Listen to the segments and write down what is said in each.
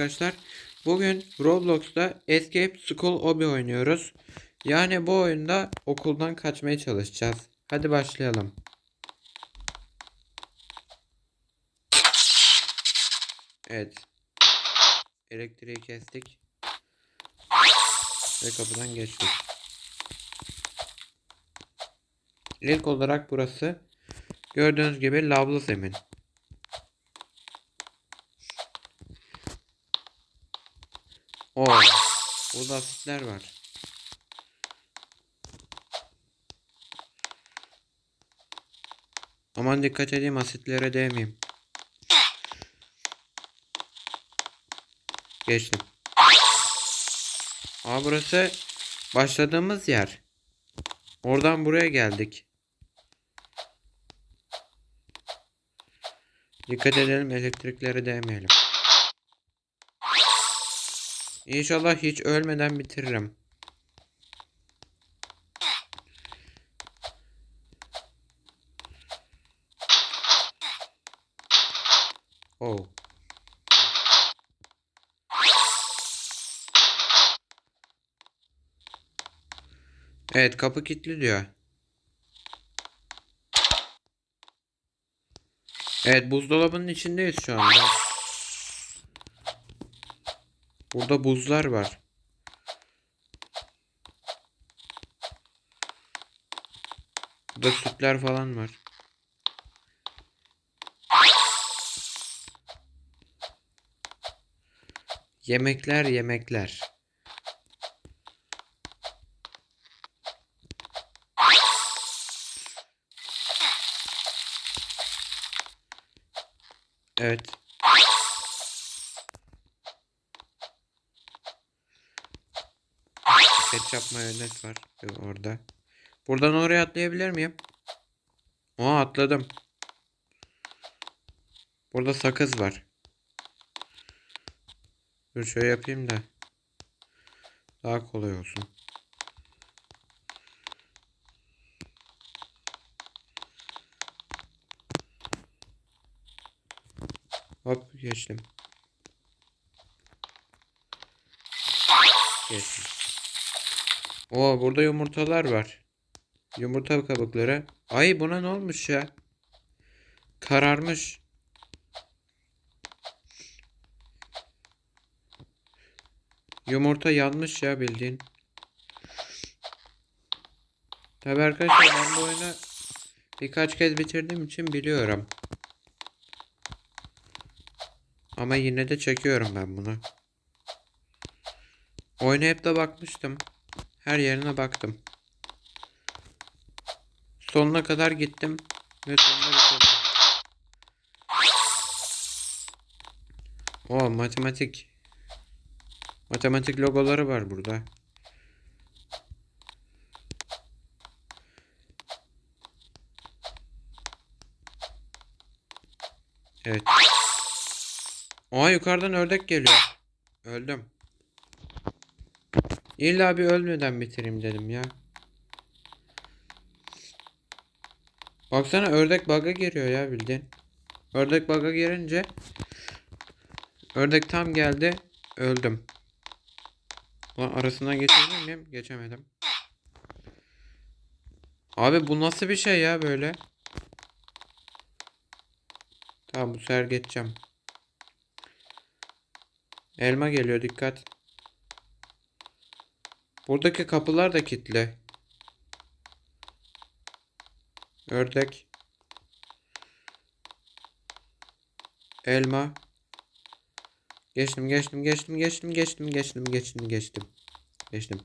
arkadaşlar. Bugün Roblox'ta Escape School Obi oynuyoruz. Yani bu oyunda okuldan kaçmaya çalışacağız. Hadi başlayalım. Evet. Elektriği kestik. Ve kapıdan geçtik. İlk olarak burası gördüğünüz gibi lavlı zemin. Oo, burada asitler var. Aman dikkat edeyim asitlere değmeyeyim. Geçtim. Aa burası başladığımız yer. Oradan buraya geldik. Dikkat edelim elektriklere değmeyelim. İnşallah hiç ölmeden bitiririm. Oh. Evet kapı kilitli diyor. Evet buzdolabının içindeyiz şu anda. Burada buzlar var. Burada sütler falan var. Yemekler yemekler. Evet. Ketçap mayonez var orada. Buradan oraya atlayabilir miyim? Aa atladım. Burada sakız var. Dur şöyle yapayım da. Daha kolay olsun. Hop geçtim. Geçtim. Oo burada yumurtalar var. Yumurta kabukları. Ay buna ne olmuş ya? Kararmış. Yumurta yanmış ya bildiğin. Tabi arkadaşlar ben bu oyunu birkaç kez bitirdiğim için biliyorum. Ama yine de çekiyorum ben bunu. Oyuna hep de bakmıştım. Her yerine baktım. Sonuna kadar gittim ve sonuna bitirdim. O matematik. Matematik logoları var burada. Evet. Oha yukarıdan ördek geliyor. Öldüm. İlla bir ölmeden bitireyim dedim ya. Baksana ördek bug'a giriyor ya bildiğin. Ördek bug'a girince ördek tam geldi. Öldüm. Ulan arasından geçebilir miyim? Geçemedim. Abi bu nasıl bir şey ya böyle? Tamam bu sefer geçeceğim. Elma geliyor dikkat. Buradaki kapılar da kilitli. Ördek. Elma. Geçtim geçtim geçtim geçtim geçtim geçtim geçtim geçtim. Geçtim.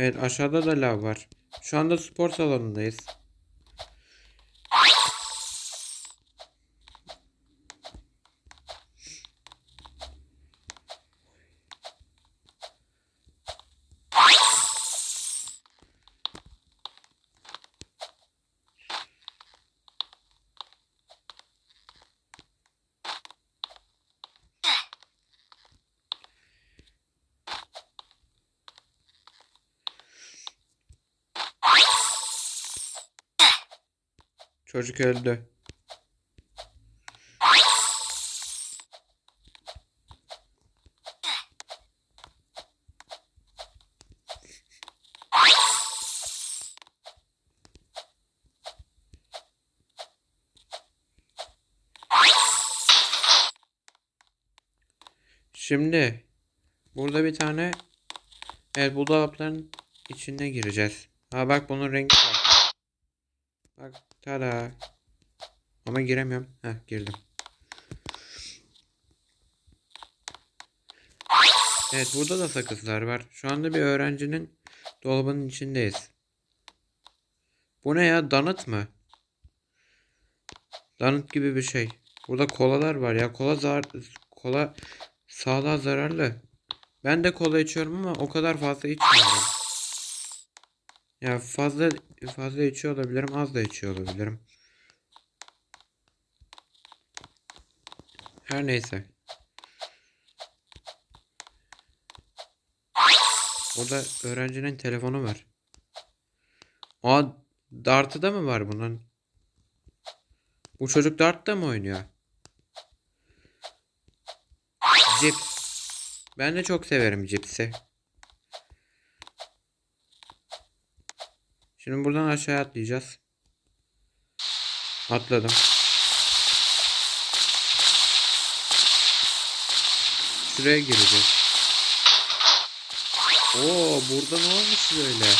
Evet aşağıda da lav var. Şu anda spor salonundayız. Çocuk öldü. Şimdi burada bir tane evet bu dolapların içine gireceğiz. Ha bak bunun rengi farklı. Bak tada. Ama giremiyorum. Heh girdim. Evet burada da sakızlar var. Şu anda bir öğrencinin dolabının içindeyiz. Bu ne ya? Donut mı? Donut gibi bir şey. Burada kolalar var ya. Kola zar kola sağlığa zararlı. Ben de kola içiyorum ama o kadar fazla içmiyorum. Ya fazla fazla içiyor olabilirim, az da içiyor olabilirim. Her neyse. Burada öğrencinin telefonu var. Aa, dartı da mı var bunun? Bu çocuk dartta mı oynuyor? Cips. Ben de çok severim cipsi. Şimdi buradan aşağı atlayacağız. Atladım. Şuraya gireceğiz. Oo, burada ne olmuş böyle?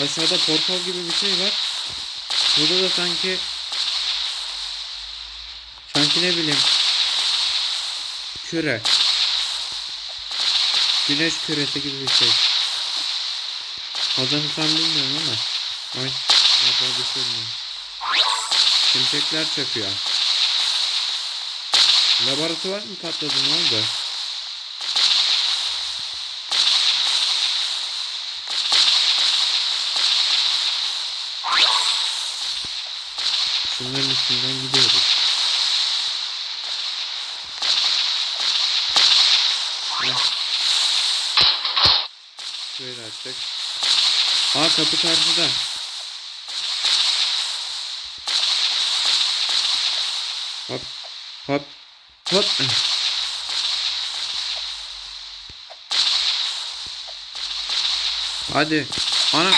Aşağıda portal gibi bir şey var. Burada da sanki sanki ne bileyim küre. Güneş küresi gibi bir şey. Adını tam bilmiyorum ama. Ay, orada düşürmüyor. Şimşekler çakıyor. Laboratuvar mı patladı ne oldu? Şunların üstünden gidiyoruz. Şöyle açtık. Aa kapı karşıda. Hop hop hop. Hadi. Ana.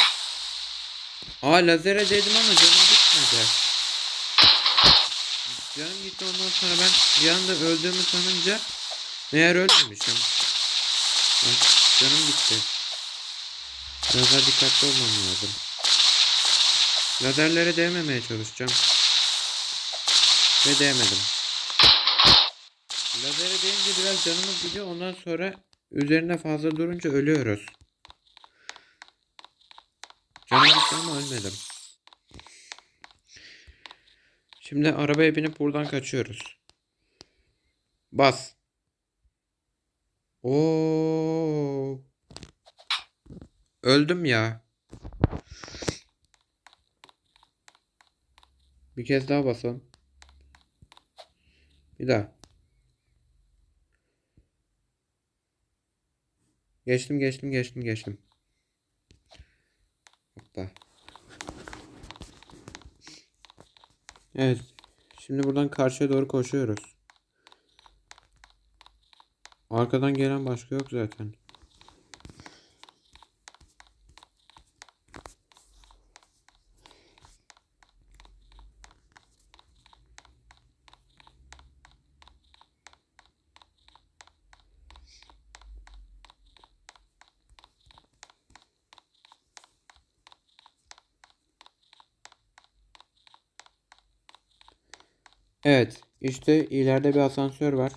Aa lazere dedim ama canım gitmedi. Canım gitti ondan sonra ben bir anda öldüğümü sanınca meğer ölmemişim. Canım gitti. Daha dikkatli olmam lazım. Lazerlere değmemeye çalışacağım. Ve değmedim. Lazere değince biraz canımız gidiyor. Ondan sonra üzerine fazla durunca ölüyoruz. Canım gitti ama ölmedim. Şimdi arabaya binip buradan kaçıyoruz. Bas. Oo. Öldüm ya. Bir kez daha basalım. Bir daha. Geçtim geçtim geçtim geçtim. Hoppa. Evet. Şimdi buradan karşıya doğru koşuyoruz. Arkadan gelen başka yok zaten. Evet. işte ileride bir asansör var.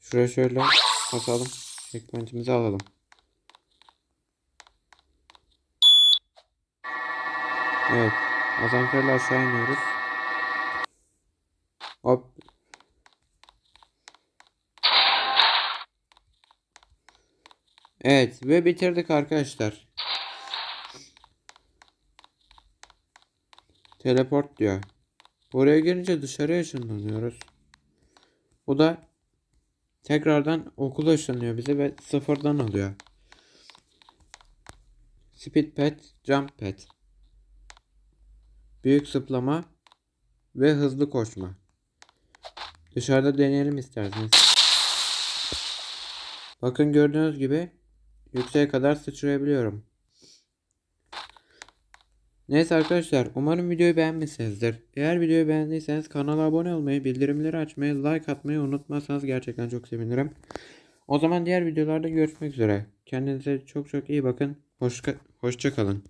Şuraya şöyle basalım. Checkpoint'imizi alalım. Evet. Asansörle aşağı iniyoruz. Hop. Evet ve bitirdik arkadaşlar. Teleport diyor. Buraya girince dışarıya ışınlanıyoruz. Bu da tekrardan okula ışınlıyor bizi ve sıfırdan alıyor. Speed pad, jump pad. büyük zıplama ve hızlı koşma. Dışarıda deneyelim isterseniz. Bakın gördüğünüz gibi yükseğe kadar sıçrayabiliyorum. Neyse arkadaşlar umarım videoyu beğenmişsinizdir. Eğer videoyu beğendiyseniz kanala abone olmayı, bildirimleri açmayı, like atmayı unutmazsanız gerçekten çok sevinirim. O zaman diğer videolarda görüşmek üzere. Kendinize çok çok iyi bakın. Hoşça, hoşça kalın.